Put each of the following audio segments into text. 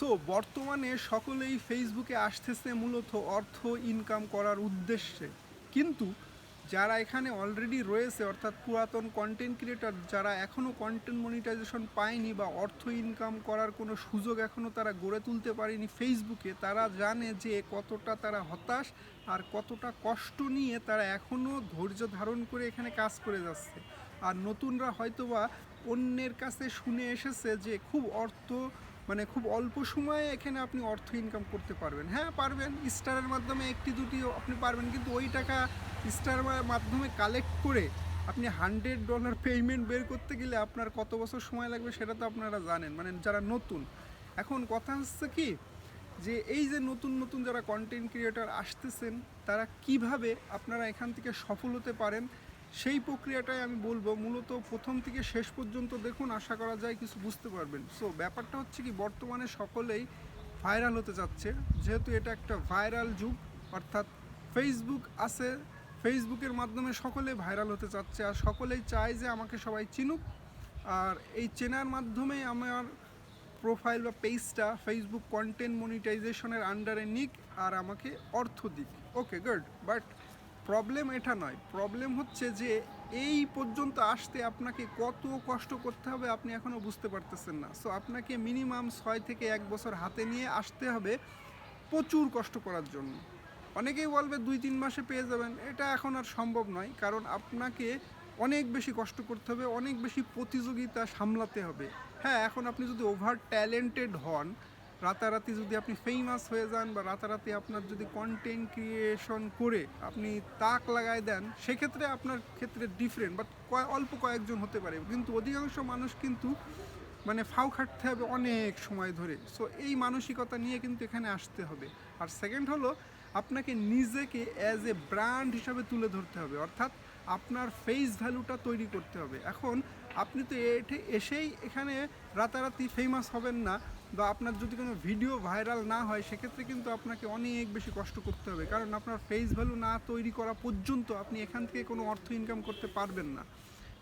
So বর্তমানে সকলেই ফেসবুকে আসতেছে মূলত অর্থ ইনকাম করার উদ্দেশ্যে। কিন্তু যারা এখানে অলরেডি রয়েছে, অর্থাৎ পুরাতন কন্টেন্ট ক্রিয়েটার যারা এখনও কন্টেন্ট মনিটাইজেশন পায়নি বা অর্থ ইনকাম করার কোনো সুযোগ এখনও তারা গড়ে তুলতে পারেনি ফেসবুকে তারা জানে যে কতটা তারা হতাশ আর কতটা কষ্ট নিয়ে তারা এখনও ধৈর্য ধারণ করে এখানে কাজ করে যাচ্ছে। আর নতুনরা হয়তোবা অন্যের কাছে শুনে এসেছে যে খুব অর্থ মানে খুব অল্প সময়ে এখানে আপনি অর্থ ইনকাম করতে পারবেন। হ্যাঁ পারবেন। স্টারের মাধ্যমে একটি দুটি আপনি পারবেন। কিন্তু ওই টাকা স্টার মাধ্যমে কালেক্ট করে আপনি হান্ড্রেড ডলার পেমেন্ট বের করতে গেলে আপনার কত বছর সময় লাগবে সেটা তো আপনারা জানেন। মানে যারা নতুন। এখন কথা হচ্ছে কি যে এই যে নতুন নতুন যারা কন্টেন্ট ক্রিয়েটার আসতেছেন, তারা কীভাবে আপনারা এখান থেকে সফল হতে পারেন সেই প্রক্রিয়াটাই আমি বলব। মূলত প্রথম থেকে শেষ পর্যন্ত দেখুন, আশা করা যায় কিছু বুঝতে পারবেন। সো ব্যাপারটা হচ্ছে কি, বর্তমানে সকলেই ভাইরাল হতে যাচ্ছে যেহেতু এটা একটা ভাইরাল যুগ, অর্থাৎ ফেসবুক আছে ফেসবুকের মাধ্যমে সকলে ভাইরাল হতে চাচ্ছে। আর সকলেই চায় যে আমাকে সবাই চিনুক। আর এই চেনার মাধ্যমে আমার প্রোফাইল বা পেজটা ফেসবুক কন্টেন্ট মনিটাইজেশনের আন্ডারে নিক আর আমাকে অর্থ দিক। ওকে গুড বাট প্রবলেম এটা নয়। প্রবলেম হচ্ছে যে এই পর্যন্ত আসতে আপনাকে কত কষ্ট করতে হবে আপনি এখনও বুঝতে পারতেছেন না। সো আপনাকে মিনিমাম ছয় থেকে এক বছর হাতে নিয়ে আসতে হবে প্রচুর কষ্ট করার জন্য। অনেকেই বলবে দুই, তিন মাসে পেয়ে যাবেন, এটা এখন আর সম্ভব নয়, কারণ আপনাকে অনেক বেশি কষ্ট করতে হবে, অনেক বেশি প্রতিযোগিতা সামলাতে হবে। হ্যাঁ এখন আপনি যদি ওভার ট্যালেন্টেড হন রাতারাতি যদি আপনি ফেমাস হয়ে যান বা রাতারাতি আপনার যদি কন্টেন্ট ক্রিয়েশন করে আপনি তাক লাগায় দেন, সেক্ষেত্রে আপনার ক্ষেত্রে ডিফারেন্ট বাট অল্প কয়েকজন হতে পারে। কিন্তু অধিকাংশ মানুষ কিন্তু মানে ফাও খাটতে হবে অনেক সময় ধরে। সো এই মানসিকতা নিয়ে কিন্তু এখানে আসতে হবে। আর সেকেন্ড হলো, আপনাকে নিজেকে অ্যাজ এ ব্র্যান্ড হিসাবে তুলে ধরতে হবে। অর্থাৎ আপনার ফেস ভ্যালুটা তৈরি করতে হবে। এখন আপনি তো এসেই এখানে রাতারাতি ফেমাস হবেন না। বা আপনার যদি কোনো ভিডিও ভাইরাল না হয়, সেক্ষেত্রে কিন্তু আপনাকে অনেক বেশি কষ্ট করতে হবে। কারণ আপনার ফেস ভ্যালু না তৈরি করা পর্যন্ত আপনি এখান থেকে কোনো অর্থ ইনকাম করতে পারবেন না।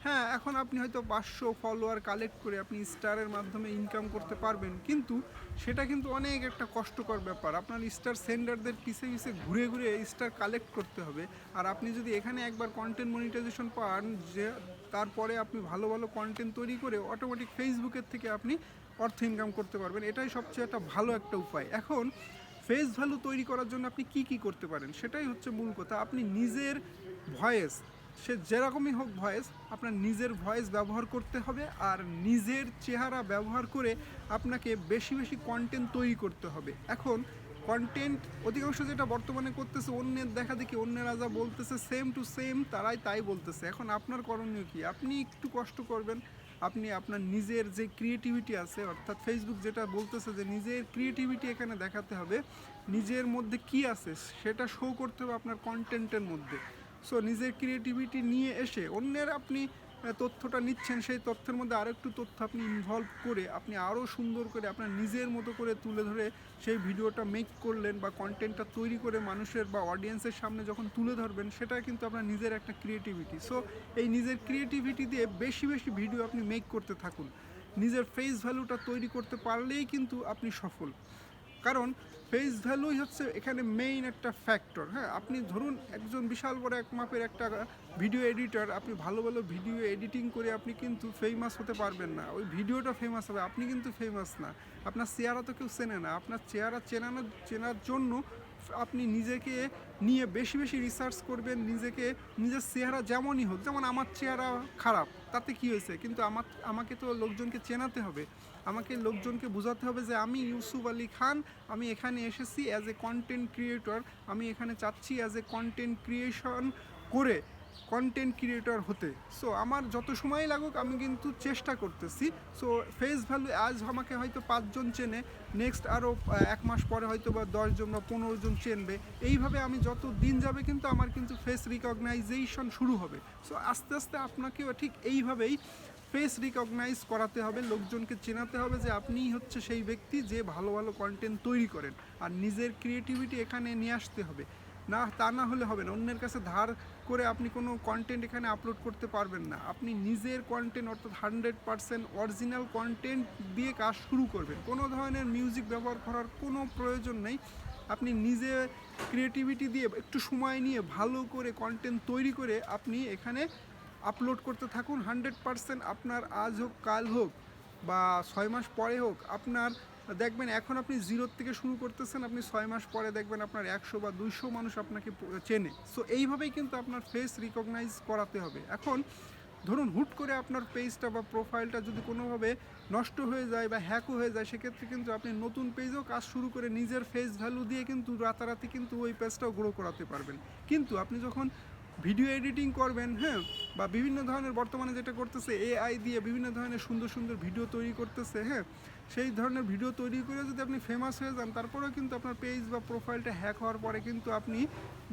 হ্যাঁ এখন আপনি হয়তো পাঁচশো ফলোয়ার কালেক্ট করে আপনি স্টারের মাধ্যমে ইনকাম করতে পারবেন, কিন্তু সেটা কিন্তু অনেক একটা কষ্টকর ব্যাপার। আপনার স্টার সেন্ডারদের পিছে পিছে ঘুরে ঘুরে স্টার কালেক্ট করতে হবে। আর আপনি যদি এখানে একবার কন্টেন্ট মনিটাইজেশন পান, যে তারপরে আপনি ভালো ভালো কন্টেন্ট তৈরি করে অটোমেটিক ফেসবুকের থেকে আপনি অর্থ ইনকাম করতে পারবেন। এটাই সবচেয়ে একটা ভালো একটা উপায়। এখন ফেস ভ্যালু তৈরি করার জন্য আপনি কি কি করতে পারেন? সেটাই হচ্ছে মূল কথা। আপনি নিজের ভয়েস, সে যেরকমই হোক ভয়েস, আপনার নিজের ভয়েস ব্যবহার করতে হবে আর নিজের চেহারা ব্যবহার করে আপনাকে বেশি বেশি কন্টেন্ট তৈরি করতে হবে। এখন কন্টেন্ট অধিকাংশ যেটা বর্তমানে করতেছে, অন্যের দেখা দেখি অন্যেরা যা বলতেছে সেম টু সেম তারাই তাই বলতেছে। এখন আপনার করণীয় কি? আপনি একটু কষ্ট করবেন। আপনি আপনার নিজের যে ক্রিয়েটিভিটি আছে, অর্থাৎ ফেসবুক যেটা বলতেছে যে নিজের ক্রিয়েটিভিটি এখানে দেখাতে হবে, নিজের মধ্যে কি আছে সেটা শো করতে হবে আপনার কন্টেন্টের মধ্যে। সো নিজের ক্রিয়েটিভিটি নিয়ে এসে অন্যের আপনি তথ্যটা নিচ্ছেন, সেই তথ্যের মধ্যে আরও একটু তথ্য আপনি ইনভলভ করে, আপনি আরও সুন্দর করে আপনার নিজের মতো করে তুলে ধরে সেই ভিডিওটা মেক করলেন বা কন্টেন্টটা তৈরি করে মানুষের বা অডিয়েন্সের সামনে যখন তুলে ধরবেন, সেটা কিন্তু আপনার নিজের একটা ক্রিয়েটিভিটি সো এই নিজের ক্রিয়েটিভিটি দিয়ে বেশি বেশি ভিডিও আপনি মেক করতে থাকুন। নিজের ফেস ভ্যালুটা তৈরি করতে পারলেই কিন্তু আপনি সফল। কারণ ফেস ভ্যালুই হচ্ছে এখানে মেইন একটা ফ্যাক্টর হ্যাঁ? আপনি ধরুন একজন বিশাল বড় এক মাপের একটা ভিডিও এডিটর আপনি ভালো ভালো ভিডিও এডিটিং করে আপনি কিন্তু ফেমাস হতে পারবেন না। ওই ভিডিওটা ফেমাস হবে, আপনি কিন্তু ফেমাস না। আপনার চেহারা তো কেউ চেনে না। আপনার চেহারা চেনানো, চেনার জন্য আপনি নিজেকে নিয়ে বেশি বেশি রিসার্চ করবেন, নিজেকে, নিজের চেহারা যেমনই হোক, যেমন আমার চেহারা খারাপ, তাতে কি হয়েছে? কিন্তু আমার, আমাকে তো লোকজনকে চেনাতে হবে। আমাকে লোকজনকে বোঝাতে হবে যে আমি ইউসুফ আলী খান, আমি এখানে এসেছি অ্যাজ এ কন্টেন্ট ক্রিয়েটর আমি এখানে চাচ্ছি অ্যাজ এ কন্টেন্ট ক্রিয়েশন করে কন্টেন্ট ক্রিয়েটর হতে। সো আমার যত সময় লাগুক, আমি কিন্তু চেষ্টা করতেছি। সো ফেস ভ্যালু আজ আমাকে হয়তো পাঁচজন চেনে নেক্সট আরও এক মাস পরে হয়তো বা দশজন বা পনেরো জন চেনবে। এইভাবে আমি যত দিন যাবে কিন্তু আমার কিন্তু ফেস রিকগনাইজেশন শুরু হবে। সো আস্তে আস্তে আপনাকেও ঠিক এইভাবেই ফেস রিকগনাইজ করাতে হবে, লোকজনকে চেনাতে হবে যে আপনিই হচ্ছে সেই ব্যক্তি যে ভালো ভালো কন্টেন্ট তৈরি করেন। আর নিজের ক্রিয়েটিভিটি এখানে নিয়ে আসতে হবে। না, তা না হলে হবে না। অন্যের কাছে ধার করে আপনি কোনো কন্টেন্ট এখানে আপলোড করতে পারবেন না। আপনি নিজের কন্টেন্ট অর্থাৎ হান্ড্রেড পারসেন্ট অরিজিনাল কন্টেন্ট দিয়ে কাজ শুরু করবেন। কোনো ধরনের মিউজিক ব্যবহার করার কোনো প্রয়োজন নেই। আপনি নিজে ক্রিয়েটিভিটি দিয়ে একটু সময় নিয়ে ভালো করে কন্টেন্ট তৈরি করে আপনি এখানে আপলোড করতে থাকুন। হান্ড্রেড পারসেন্ট আপনার আজ হোক, কাল হোক বা ছয় মাস পরে হোক, আপনার দেখবেন, এখন আপনি জিরোর থেকে শুরু করতেছেন, আপনি ছয় মাস পরে দেখবেন আপনার একশো বা দুইশো মানুষ আপনাকে চেনে। সো এইভাবেই কিন্তু আপনার ফেস রিকগনাইজ করাতে হবে। এখন, ধরুন, হুট করে আপনার পেজটা বা প্রোফাইলটা যদি কোনোভাবে নষ্ট হয়ে যায় বা হ্যাকও হয়ে যায়, সেক্ষেত্রে কিন্তু আপনি নতুন পেজেও কাজ শুরু করে নিজের ফেস ভ্যালু দিয়ে কিন্তু রাতারাতি কিন্তু ওই পেজটাও গ্রো করাতে পারবেন। কিন্তু আপনি যখন ভিডিও এডিটিং করবেন হ্যাঁ বা বিভিন্ন ধরনের বর্তমানে যেটা করতেছে এআই দিয়ে বিভিন্ন ধরনের সুন্দর সুন্দর ভিডিও তৈরি করতেছে হ্যাঁ? সেই ধরনের ভিডিও তৈরি করে যদি আপনি ফেমাস হয়ে যান, তারপরেও কিন্তু আপনার পেজ বা প্রোফাইলটা হ্যাক হওয়ার পরে কিন্তু আপনি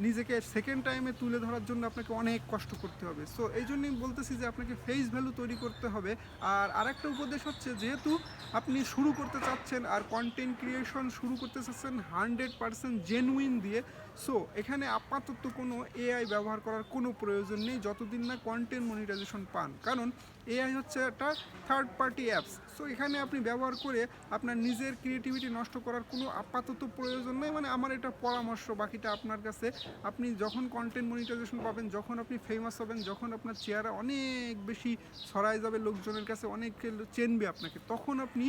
নিজেকে সেকেন্ড টাইমে তুলে ধরার জন্য আপনাকে অনেক কষ্ট করতে হবে। সো এই জন্যই বলতেছি যে আপনাকে ফেস ভ্যালু তৈরি করতে হবে। আর আরেকটা উপদেশ হচ্ছে, যেহেতু আপনি শুরু করতে চাচ্ছেন আর কন্টেন্ট ক্রিয়েশন শুরু করতে চাচ্ছেন হান্ড্রেড পার্সেন্ট জেনুইন দিয়ে সো এখানে আপাতত কোনো এআই ব্যবহার করার কোনো প্রয়োজন নেই। যতদিন না কন্টেন্ট মনিটাইজেশন পান। কারণ এআই হচ্ছে একটা থার্ড পার্টি অ্যাপস সো এখানে আপনি ব্যবহার করে আপনার নিজের ক্রিয়েটিভিটি নষ্ট করার কোনো আপাতত প্রয়োজন নেই। মানে আমার এটা পরামর্শ, বাকিটা আপনার কাছে। আপনি যখন কন্টেন্ট মনিটাইজেশন পাবেন, যখন আপনি ফেমাস হবেন, যখন আপনার চেহারা অনেক বেশি ছড়ায় যাবে, লোকজনের কাছে অনেক চেনবে আপনাকে, তখন আপনি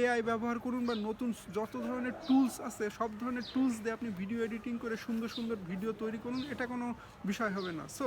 এআই ব্যবহার করুন বা নতুন যত ধরনের টুলস আছে, সব ধরনের টুলস দিয়ে আপনি ভিডিও এডিটিং করে সুন্দর সুন্দর ভিডিও তৈরি করুন, এটা কোনো বিষয় হবে না। সো